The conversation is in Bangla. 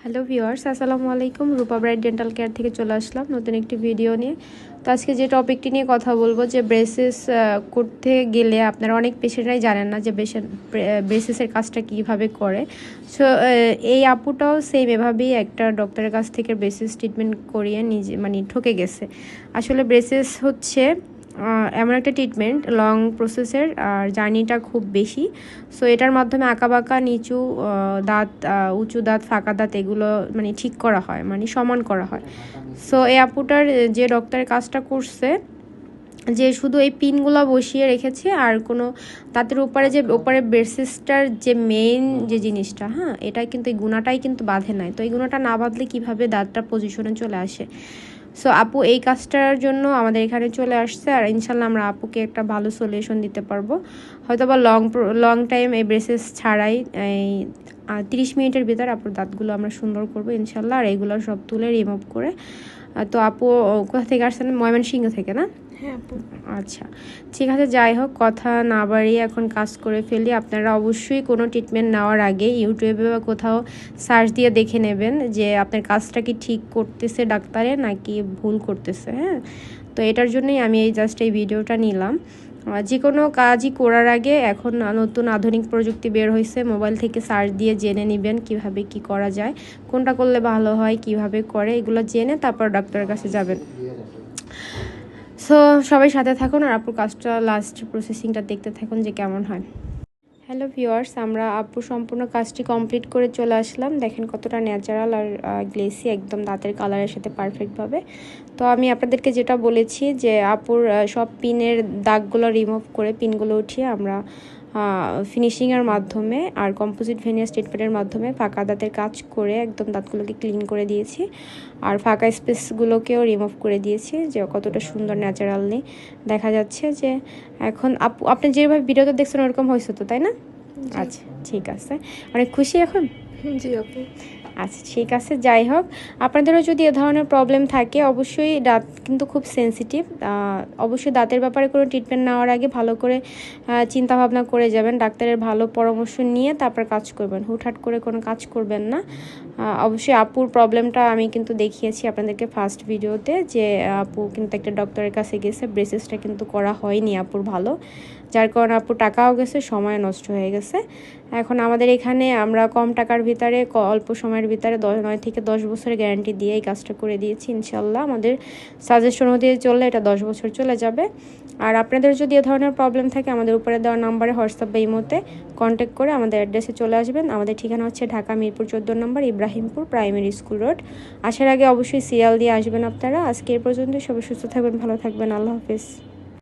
হ্যালো ভিউয়ার্স আসসালামু আলাইকুম। রূপা ব্রাইট ডেন্টাল কেয়ার থেকে চলে আসলাম নতুন একটি ভিডিও নিয়ে। তো আজকে যে টপিকটি নিয়ে কথা বলব, যে ব্রেসেস করতে গেলে আপনারা অনেক পেশেন্টরাই জানেন না যে ব্রেসেসের কাজটা কীভাবে করে। সো এই আপুটাও সেম এভাবেই একটা ডক্টরের কাছ থেকে ব্রেসেস ট্রিটমেন্ট করিয়ে নিজে মানে ঠকে গেছে। আসলে ব্রেসেস হচ্ছে এমন একটা ট্রিটমেন্ট লং প্রসেসের আর জার্নিটা খুব বেশি। সো এটার মাধ্যমে আঁকাবাঁকা, নিচু দাঁত উঁচু দাঁত, ফাঁকা দাঁত, এগুলো মানে ঠিক করা হয় মানে সমান করা হয়। সো এই আপুটার যে ডক্টরের কাজটা করছে, যে শুধু এই পিনগুলো বসিয়ে রেখেছে, আর কোনো দাঁতের উপরে যে উপরে বেসিসটার যে মেইন যে জিনিসটা হ্যাঁ এটা কিন্তু, এই গুণাটাই কিন্তু বাঁধে নাই। তো এই গুণাটা না বাঁধলে কীভাবে দাঁতটা পজিশনে চলে আসে? সো আপু এই কাজটার জন্য আমাদের এখানে চলে আসছে আর ইনশাল্লাহ আমরা আপুকে একটা ভালো সলিউশন দিতে পারব। হয়তো বা লং লং টাইম এই ব্রেসেস ছাড়াই এই তিরিশ মিনিটের ভিতর আপুর দাঁতগুলো আমরা সুন্দর করব ইনশাল্লাহ। আর এইগুলো সব তুলে রিমুভ করে তো আপু কোথা থেকে আসছেন? ময়মনসিংহ থেকে না? হ্যাঁ আচ্ছা ঠিক আছে যাই হোক কথা না বাড়িয়ে এখন কাজ করে ফেলি। আপনারা অবশ্যই কোনো ট্রিটমেন্ট নেওয়ার আগে ইউটিউবে বা কোথাও সার্চ দিয়ে দেখে নেবেন যে আপনার কাজটা কি ঠিক করতেছে ডাক্তারে নাকি ভুল করতেছে হ্যাঁ? তো এটার জন্যই আমি এই জাস্ট এই ভিডিওটা নিলাম। যে কোনো কাজই করার আগে এখন নতুন আধুনিক প্রযুক্তি বের হয়েছে। মোবাইল থেকে সার্চ দিয়ে জেনে নেবেন কীভাবে কি করা যায়, কোনটা করলে ভালো হয়, কীভাবে করে, এগুলো জেনে তারপর ডাক্তারের কাছে যাবেন। সো সবাই সাথে থাকুন আর আপুর কাজটা লাস্ট প্রসেসিংটা দেখতে থাকুন যে কেমন হয়। হ্যালো ভিওয়ার্স আমরা আব্বু সম্পূর্ণ কাজটি কমপ্লিট করে চলে আসলাম। দেখেন কতটা ন্যাচারাল আর গ্লেসি একদম দাঁতের কালারের সাথে পারফেক্টভাবে তো আমি আপনাদেরকে যেটা বলেছি যে আপুর সব পিনের দাগগুলো রিমুভ করে পিনগুলো উঠিয়ে আমরা ফিনিশিংয়ের মাধ্যমে আর কম্পোজিট ভেনিয়ার স্টেটমেন্টের মাধ্যমে ফাঁকা দাঁতের কাজ করে একদম দাঁতগুলোকে ক্লিন করে দিয়েছি। আর ফাঁকা স্পেসগুলোকেও রিমুভ করে দিয়েছি যে কতটা সুন্দর ন্যাচারালি দেখা যাচ্ছে যে এখন আপু আপনি যেভাবে ভিডিওতে দেখছেন ওরকম হয়েছে তো তাই না? আচ্ছা ঠিক আছে। অনেক খুশি এখন? জি, আপু। আচ্ছা ঠিক আছে, যাই হোক। আপনাদেরও যদি এ ধরনের প্রবলেম থাকে, অবশ্যই দাঁত কিন্তু খুব সেন্সিটিভ অবশ্যই দাঁতের ব্যাপারে কোনো ট্রিটমেন্ট নেওয়ার আগে ভালো করে চিন্তা ভাবনা করে যাবেন, ডাক্তারের ভালো পরামর্শ নিয়ে তারপর কাজ করবেন। হুটহাট করে কোনো কাজ করবেন না। অবশ্যই আপুর প্রবলেমটা আমি কিন্তু দেখিয়েছি আপনাদেরকে ফার্স্ট ভিডিওতে যে, আপু কিন্তু একটা ডক্টরের কাছে গেছে ব্রেসেসটা কিন্তু করা হয়নি আপুর ভালো। যার কারণে আপু টাকাও গেছে, সময় নষ্ট হয়ে গেছে। এখন আমাদের এখানে আমরা কম টাকার ভিতরে অল্প সময়ের ভিতরে দশ নয় থেকে দশ বছরের গ্যারান্টি দিয়ে এই কাজটা করে দিয়েছি ইনশাল্লাহ আমাদের সাজেশন দিয়ে চললে এটা দশ বছর চলে যাবে। আর আপনাদের যদি এ ধরনের প্রবলেম থাকে, আমাদের উপরে দেওয়া নাম্বারে হোয়াটসঅ্যাপ বা ইমোতে কন্ট্যাক্ট করে আমাদের অ্যাড্রেসে চলে আসবেন। আমাদের ঠিকানা হচ্ছে ঢাকা মিরপুর চোদ্দ নম্বর, ইব্রাহিমপুর প্রাইমারি স্কুল রোড আসার আগে অবশ্যই সিরিয়াল দিয়ে আসবেন আপনারা। আজকে এ পর্যন্ত সবাই সুস্থ থাকবেন, ভালো থাকবেন। আল্লাহ হাফিজ।